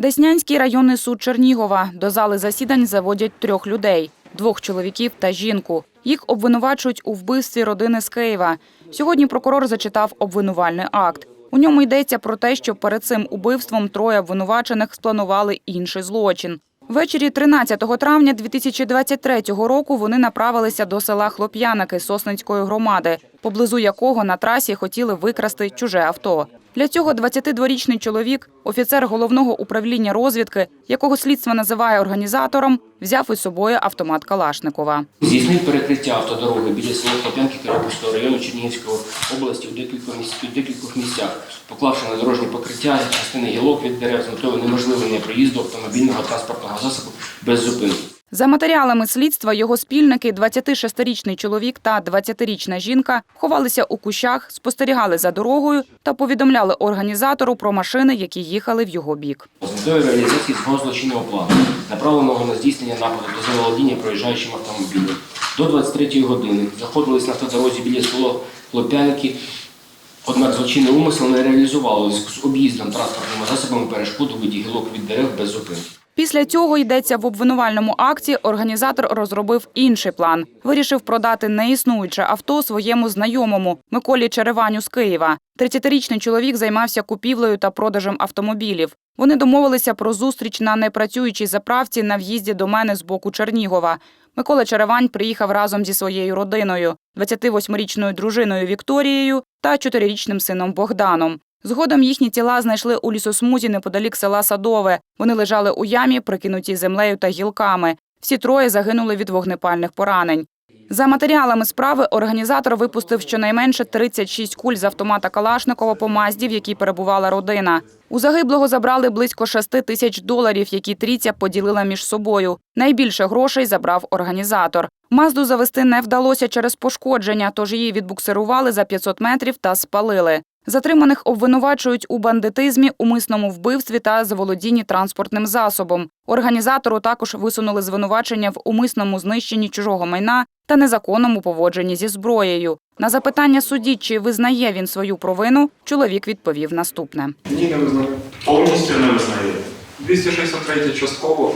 Деснянський районний суд Чернігова. До зали засідань заводять трьох людей двох чоловіків та жінку. Їх обвинувачують у вбивстві родини з Києва. Сьогодні прокурор зачитав обвинувальний акт. У ньому йдеться про те, що перед цим убивством троє обвинувачених спланували інший злочин. Ввечері 13 травня 2023 року вони направилися до села Хлоп'яники Сосницької громади, поблизу якого на трасі хотіли викрасти чуже авто. Для цього 22-річний чоловік, офіцер головного управління розвідки, якого слідство називає організатором, взяв із собою автомат Калашникова. Здійснив перекриття автодороги біля села Хлоп'янки Тернопільського району Чернігівської області у декількох, місць, у декількох місцях, поклавши на дорожні покриття частини гілок від дерев з метою унеможливлення проїзду автомобільного транспортного засобу без зупинки. За матеріалами слідства його спільники, 26-річний чоловік та 20-річна жінка, ховалися у кущах, спостерігали за дорогою та повідомляли організатору про машини, які їхали в його бік. З реалізації свого злочинного плану, направленого на здійснення нападу та заволодіння проїжджаючим автомобілем. До 23-ї години заходились на автодорозі біля села Хлоп'янки, однак злочинний умисел не реалізували з об'їздом транспортними засобами перешкод у виді гілок від дерев без зупинки. Після цього йдеться в обвинувальному акті. Організатор розробив інший план. Вирішив продати неіснуюче авто своєму знайомому Миколі Череваню з Києва. 30-річний чоловік займався купівлею та продажем автомобілів. Вони домовилися про зустріч на непрацюючій заправці на в'їзді до мене з боку Чернігова. Микола Черевань приїхав разом зі своєю родиною, 28-річною дружиною Вікторією та 4-річним сином Богданом. Згодом їхні тіла знайшли у лісосмузі неподалік села Садове. Вони лежали у ямі, прикинуті землею та гілками. Всі троє загинули від вогнепальних поранень. За матеріалами справи організатор випустив щонайменше 36 куль з автомата Калашникова по Мазді, в якій перебувала родина. У загиблого забрали близько 6 тисяч доларів, які трійця поділила між собою. Найбільше грошей забрав організатор. Мазду завести не вдалося через пошкодження, тож її відбуксирували за 500 метрів та спалили. Затриманих обвинувачують у бандитизмі, умисному вбивстві та заволодінні транспортним засобом. Організатору також висунули звинувачення в умисному знищенні чужого майна та незаконному поводженні зі зброєю. На запитання судді, чи визнає він свою провину, чоловік відповів наступне. Ні, не визнаю. Повністю не визнає. 263 частково,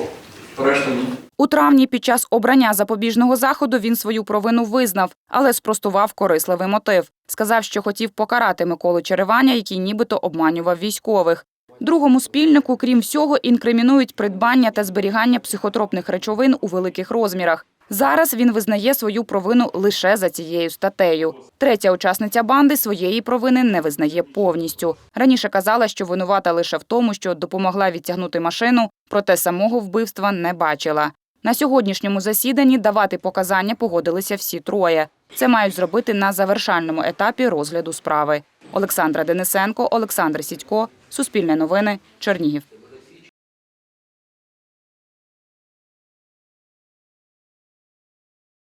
решта ні. У травні під час обрання запобіжного заходу він свою провину визнав, але спростував корисливий мотив. Сказав, що хотів покарати Миколу Череваня, який нібито обманював військових. Другому спільнику, крім всього, інкримінують придбання та зберігання психотропних речовин у великих розмірах. Зараз він визнає свою провину лише за цією статтею. Третя учасниця банди своєї провини не визнає повністю. Раніше казала, що винувата лише в тому, що допомогла відтягнути машину, проте самого вбивства не бачила. На сьогоднішньому засіданні давати показання погодилися всі троє. Це мають зробити на завершальному етапі розгляду справи. Олександра Денисенко, Олександр Сідько, Суспільне новини, Чернігів.